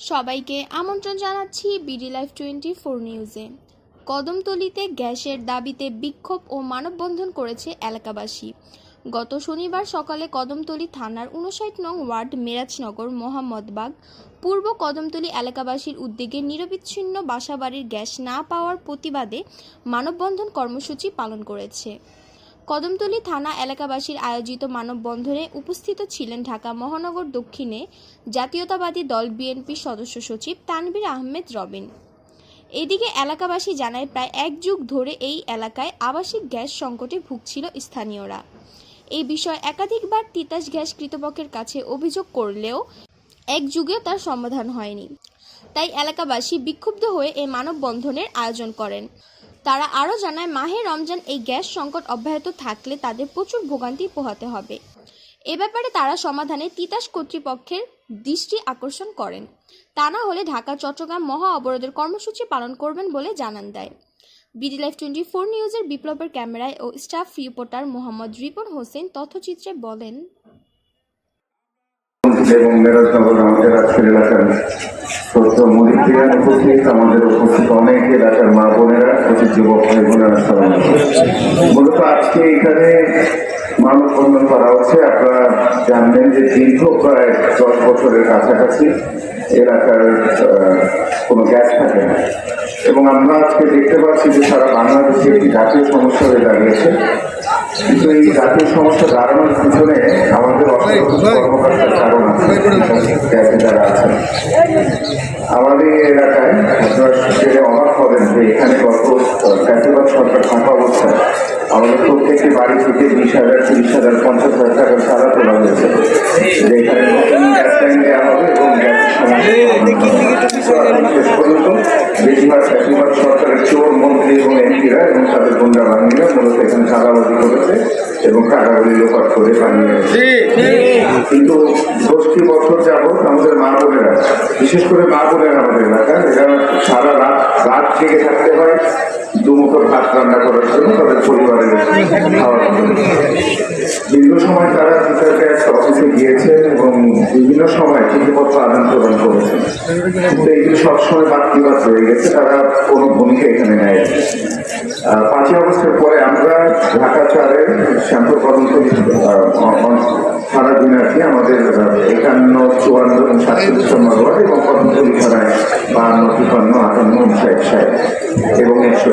সবাইকে আমন্ত্রণ জানাচ্ছি বিডি লাইফ টোয়েন্টি ফোর নিউজে কদমতলিতে গ্যাসের দাবিতে বিক্ষোভ ও মানববন্ধন করেছে এলাকাবাসী। গত শনিবার সকালে কদমতলি থানার উনষাট নং ওয়ার্ড মেরাজনগর মোহাম্মদবাগ পূর্ব কদমতলি এলাকাবাসীর উদ্যোগে নিরবিচ্ছিন্ন বাসাবাড়ির গ্যাস না পাওয়ার প্রতিবাদে মানববন্ধন কর্মসূচি পালন করেছে। কদমতলী থানা এলাকাবাসীর আয়োজিত মানববন্ধনে উপস্থিত ছিলেন ঢাকা মহানগর দক্ষিণে জাতীয়তাবাদী দল বিএনপির সদস্য সচিব তানভীর আহমেদ রবিন। এদিকে এলাকাবাসী জানায়, প্রায় এক যুগ ধরে এই এলাকায় আবাসিক গ্যাস সংকটে ভুগছিল স্থানীয়রা। এই বিষয়ে একাধিকবার তিতাস গ্যাস কৃতপক্ষের কাছে অভিযোগ করলেও এক যুগেও তার সমাধান হয়নি। তাই এলাকাবাসী বিক্ষুব্ধ হয়ে এই মানববন্ধনের আয়োজন করেন। তারা আরও জানায়, মাহে রমজান এই গ্যাস সংকট অব্যাহত থাকলে তাদের প্রচুর ভোগান্তি পোহাতে হবে। এ ব্যাপারে তারা সমাধানে তিতাস কর্তৃপক্ষের দৃষ্টি আকর্ষণ করেন। তা না হলে ঢাকা, চট্টগ্রাম মহা অবরোধের কর্মসূচি পালন করবেন বলে জানান দেয়। বিডি লাইফ টোয়েন্টি ফোর নিউজের বিপ্লবের ক্যামেরায় ও স্টাফ রিপোর্টার মোহাম্মদ রিপন হোসেন তথ্যচিত্রে বলেন উপস্থিত, আমাদের উপস্থিত অনেক এলাকার মা বোনেরা প্রচুর যুবক ভাই মূলত আজকে এখানে মানববন্ধন করা হচ্ছে। আপনারা জানবেন যে দীর্ঘ প্রায় দশ বছরের কাছাকাছি এলাকার কোনো গ্যাস থাকে না। এবং আমরা আজকে দেখতে পাচ্ছি যে সারা বাংলাদেশে একটি জাতীয় সমস্যা হয়ে দাঁড়িয়েছে। কিন্তু এই জাতীয় সমস্যা দাঁড়ানোর পিছনে আমাদের কর্মকর্তার কারণ আছে। যারা আছেন আমাদের এলাকায় আপনারা অবাক হবেন যে এখানে গত ফ্যাসিবাদ সরকার থাকা অবস্থায় আমাদের প্রত্যেকটি বাড়ি থেকে বিশ হাজার তিরিশ হাজার পঞ্চাশ হাজার টাকার সারা তোলা হয়েছে। যে এখানে নতুন গ্যাস লাইন দেওয়া হবে এবং গ্যাসের সমস্যা বেশিরভাগ ফ্যাসিবাদ সরকারের চোর মন্ত্রী এবং এমপিরা এবং তাদের গুন্ডা বাহিনীরা মূলত এখানে চাঁদাবাজি করেছে এবং টাকাগুলি লোপাট করে বানিয়েছে কিন্তু দশটি বছর যাবৎ আমাদের মা বোনেরা বিশেষ করে মা বোনেরা আমাদের এলাকায় এরা সারা রাত রাত জেগে থাকতে হয় দুমুখো ভাত রান্না করার জন্য তাদের পরিবারের খাওয়ার জন্য। দীর্ঘ সময় তারা গ্যাস অফিসে গিয়েছেন এবং বিভিন্ন সময় চিঠিপত্র আদান প্রদান করেছেন কিন্তু এগুলি সবসময় বাক্তিবাদ হয়ে গেছে, তারা কোনো ভূমিকা এখানে নেয় পাঁচই আগস্টের পরে আমরা ঢাকা চারের শ্যামপুর কদমতলী থানা দিন আর কি আমাদের একান্ন, চুয়ান্ন সাতচল্লিশ নম্বর ওয়ার্ড এবং কদমতলী থানায় বাহান্ন, তিপান্ন, আটান্ন ষাট ষাট এবং একশো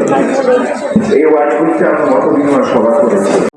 এই ওয়ার্ডগুলিতে আমরা মত বিনিময় সভা করেছি।